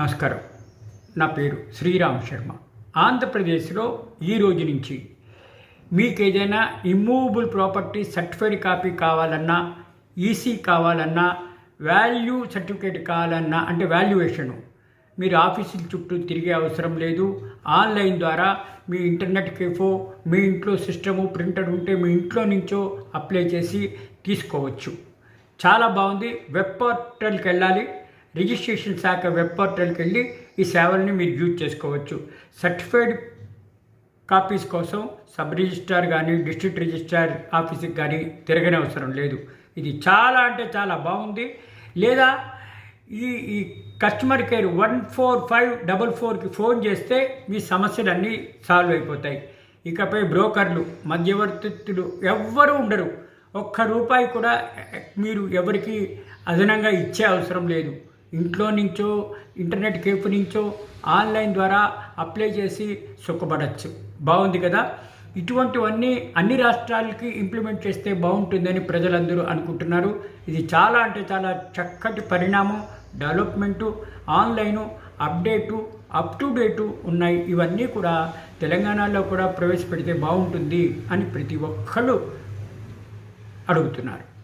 నమస్కారం. నా పేరు శ్రీరామ్ శర్మ. ఆంధ్రప్రదేశ్లో ఈ రోజు నుంచి మీకు ఏదైనా ఇమ్మూవబుల్ ప్రాపర్టీ సర్టిఫైడ్ కాపీ కావాలన్నా ఈసీ కావాలన్నా వాల్యూ సర్టిఫికేట్ కావాలన్నా అంటే వాల్యుయేషను మీరు ఆఫీసుల చుట్టూ తిరిగే అవసరం లేదు. ఆన్లైన్ ద్వారా మీ ఇంటర్నెట్ కేఫో మీ ఇంట్లో సిస్టము ప్రింటర్ ఉంటే మీ ఇంట్లో నుంచో అప్లై చేసి తీసుకోవచ్చు. చాలా బాగుంది. వెబ్ పోర్టల్కి వెళ్ళాలి. రిజిస్ట్రేషన్ శాఖ వెబ్ పోర్టల్కి వెళ్ళి ఈ సేవల్ని మీరు యూజ్ చేసుకోవచ్చు. సర్టిఫైడ్ కాపీస్ కోసం సబ్ రిజిస్ట్రార్ కానీ డిస్ట్రిక్ట్ రిజిస్ట్రార్ ఆఫీస్కి కానీ తిరగని అవసరం లేదు. ఇది చాలా అంటే చాలా బాగుంది. లేదా ఈ ఈ customer care one four five double ఫోర్కి ఫోన్ చేస్తే మీ సమస్యలన్నీ సాల్వ్ అయిపోతాయి. ఇకపై బ్రోకర్లు మధ్యవర్తులు ఎవ్వరూ ఉండరు. ఒక్క రూపాయి కూడా మీరు ఎవరికి అదనంగా ఇచ్చే అవసరం లేదు. ఇంట్లో నుంచో ఇంటర్నెట్ కేఫ్ నుంచో ఆన్లైన్ ద్వారా అప్లై చేసి సుఖపడచ్చు. బాగుంది కదా? ఇటువంటివన్నీ అన్ని రాష్ట్రాలకి ఇంప్లిమెంట్ చేస్తే బాగుంటుందని ప్రజలందరూ అనుకుంటున్నారు. ఇది చాలా అంటే చాలా చక్కటి పరిణామం development online update up to date ఉన్నాయి. ఇవన్నీ కూడా తెలంగాణలో కూడా ప్రవేశపెడితే బాగుంటుంది అని ప్రతి ఒక్కళ్ళు అడుగుతున్నారు.